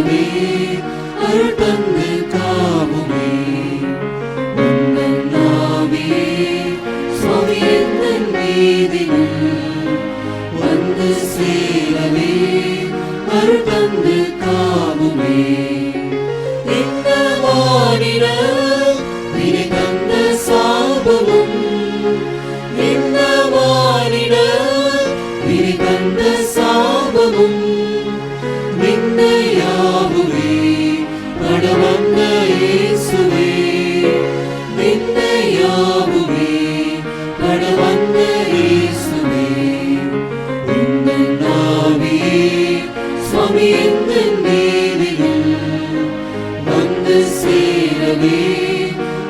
காவுமே அருள் தந்து காவுமே. நாமே சுவாமி எங்கள் மீதினும் வந்து சேரவே அருள் தந்து காவுமே. இந்த வானிலை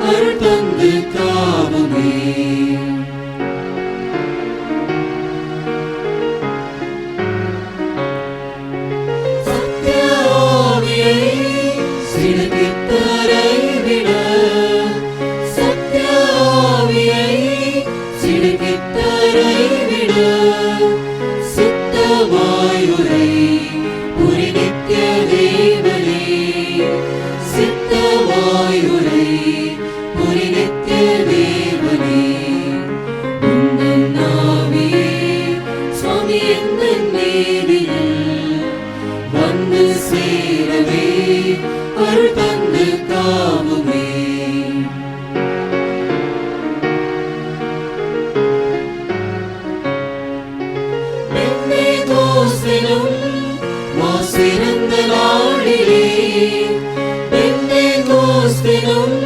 அருள் தந்து காவல். வந்து சேரவே அருள் தந்து காவுமே. பெண்ணே தோசிலும் மாசிறந்த நாளிலே. பெண்ணே தோஸ்திலும்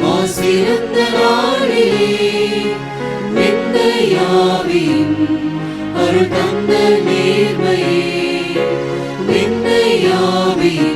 மாசிறந்த நாளிலே. மென்னையாவின் அருள் தந்த நேர்மையே. மென்னையாவின் அருள்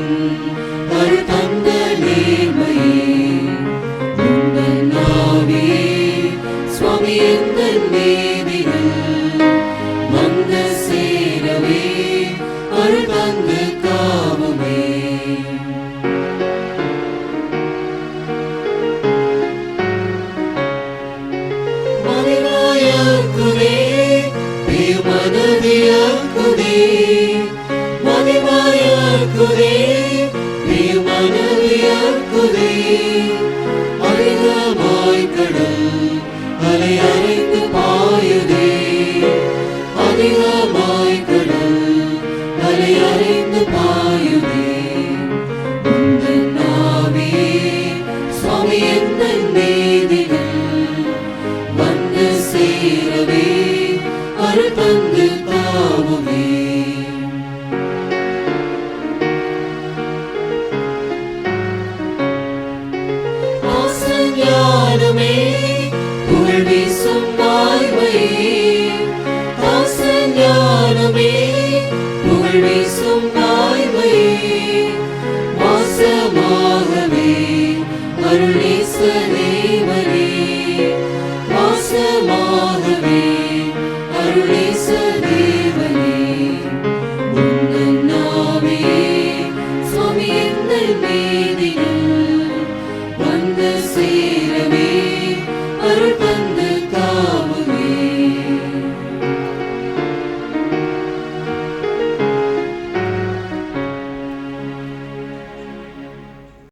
ஆசஞானமே புகழ் வீசும் வாய்மையே ஆசஞானமே புகழ் வீசும் வாய்மையே வாசமாகவே அருளேச தேவனே. வாசமாகவே அருளேச தேவனே. உந்தன் நாவே சுவாமி எந்த நீதியில்